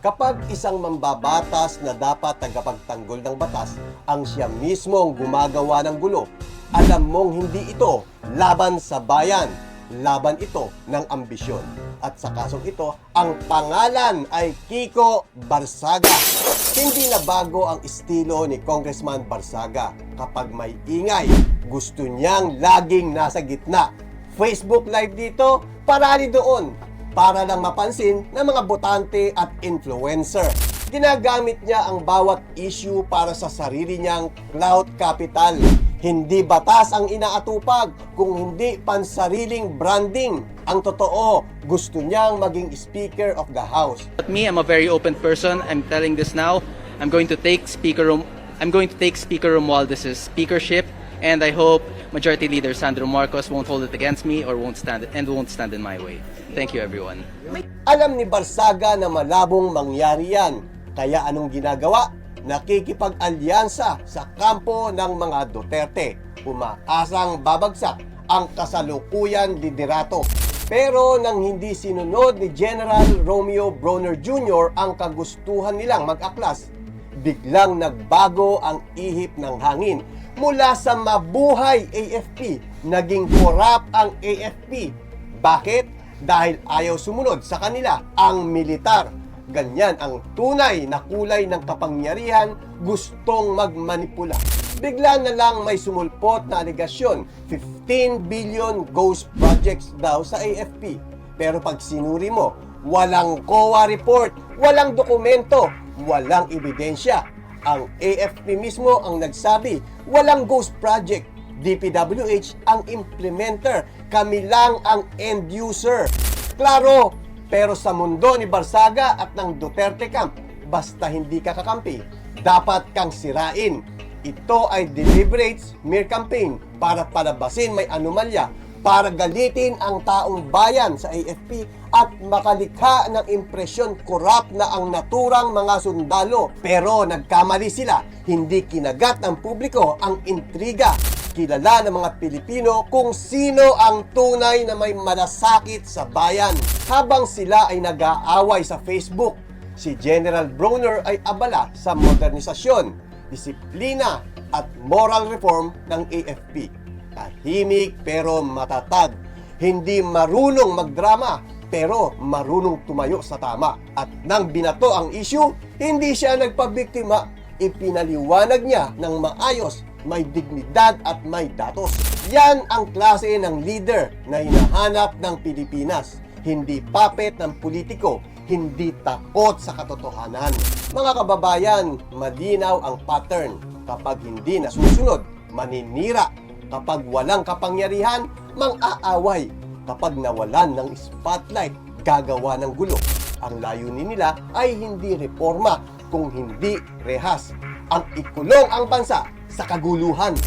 Kapag isang mambabatas na dapat tagapagtanggol ng batas ang siya mismong gumagawa ng gulo, alam mong hindi ito laban sa bayan, laban ito ng ambisyon. At sa kasong ito, ang pangalan ay Kiko Barsaga. Hindi na bago ang estilo ni Congressman Barsaga. Kapag may ingay, gusto niyang laging nasa gitna. Facebook Live dito, parali doon para lang mapansin ng mga botante at influencer. Ginagamit niya ang bawat issue para sa sarili niyang clout capital. Hindi batas ang inaatupag kung hindi pansariling branding. Ang totoo, gusto niyang maging Speaker of the House. But me, I'm a very open person. I'm telling this now. I'm going to take Speaker I'm going to take Speaker Romualdez' speakership, and I hope Majority Leader Sandro Marcos won't hold it against me or won't stand and won't stand in my way. Thank you, everyone. Alam ni Barsaga na malabong mangyari yan. Kaya anong ginagawa? Nakikipag-alyansa sa kampo ng mga Duterte. Umaasang babagsak ang kasalukuyan liderato. Pero nang hindi sinunod ni General Romeo Broner Jr. ang kagustuhan nilang mag-aklas, biglang nagbago ang ihip ng hangin. Mula sa mabuhay AFP, naging korap ang AFP. Bakit? Dahil ayaw sumunod sa kanila ang militar. Ganyan ang tunay na kulay ng kapangyarihan, gustong magmanipula. Bigla na lang may sumulpot na aligasyon, 15 billion ghost projects daw sa AFP. Pero pag sinuri mo, walang COA report, walang dokumento, walang ebidensya. Ang AFP mismo ang nagsabi, walang ghost project. DPWH ang implementer, kami lang ang end user. Klaro, pero sa mundo ni Barsaga at ng Duterte Camp, basta hindi ka kakampi, dapat kang sirain. Ito ay deliberate smear campaign para palabasin may anomalya, para galitin ang taong bayan sa AFP at makalikha ng impresyon korap na ang naturang mga sundalo. Pero nagkamali sila, hindi kinagat ng publiko ang intriga kilala ng mga Pilipino kung sino ang tunay na may malasakit sa bayan. Habang sila ay nag-aaway sa Facebook, si General Broner ay abala sa modernisasyon, disiplina at moral reform ng AFP. Tahimik pero matatag. Hindi marunong magdrama pero marunong tumayo sa tama. At nang binato ang issue, hindi siya nagpabiktima. Ipinaliwanag niya ng maayos may dignidad at may datos. Yan ang klase ng leader na hinahanap ng Pilipinas. Hindi papet ng politiko, hindi takot sa katotohanan. Mga kababayan, malinaw ang pattern. Kapag hindi nasusunod, maninira. Kapag walang kapangyarihan, mang-aaway. Kapag nawalan ng spotlight, gagawa ng gulo. Ang layunin nila ay hindi reforma, kung hindi rehas. Ang ikulong ang bansa sa kaguluhan.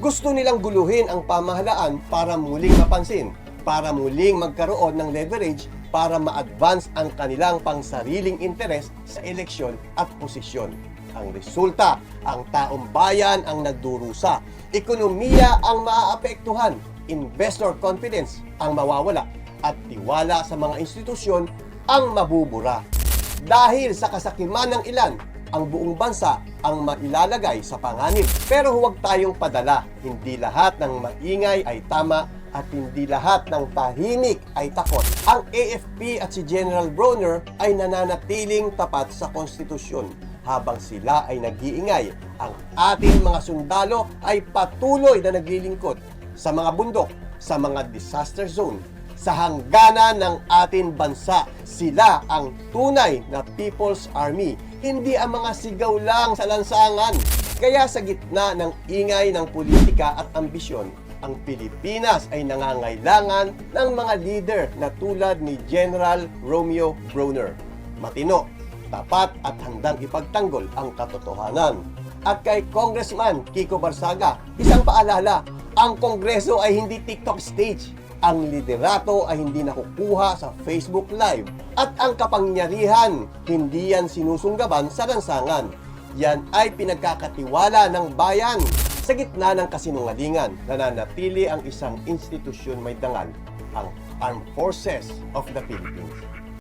Gusto nilang guluhin ang pamahalaan para muling mapansin, para muling magkaroon ng leverage para ma-advance ang kanilang pangsariling interes sa eleksyon at posisyon. Ang resulta, ang taong bayan ang nagdurusa. Ekonomiya ang maaapektuhan. Investor confidence ang mawawala. At tiwala sa mga institusyon ang mabubura. Dahil sa kasakiman ng ilan, ang buong bansa ang mailalagay sa panganib. Pero huwag tayong padala. Hindi lahat ng maingay ay tama at hindi lahat ng tahimik ay takot. Ang AFP at si General Broner ay nananatiling tapat sa konstitusyon. Habang sila ay nag-iingay, ang ating mga sundalo ay patuloy na naglilingkod sa mga bundok, sa mga disaster zone, sa hangganan ng ating bansa. Sila ang tunay na People's Army, hindi ang mga sigaw lang sa lansangan. Kaya sa gitna ng ingay ng politika at ambisyon, ang Pilipinas ay nangangailangan ng mga leader na tulad ni General Romeo Broner. Matino, tapat at handang ipagtanggol ang katotohanan. At kay Congressman Kiko Barsaga, isang paalala, ang Kongreso ay hindi TikTok stage ang liderato ay hindi nakukuha sa Facebook Live at ang kapangyarihan hindi yan sinusunggaban sa lansangan. Yan ay pinagkakatiwala ng bayan. Sa gitna ng kasinungalingan, nananatili ang isang institusyon may dangal, ang Armed Forces of the Philippines.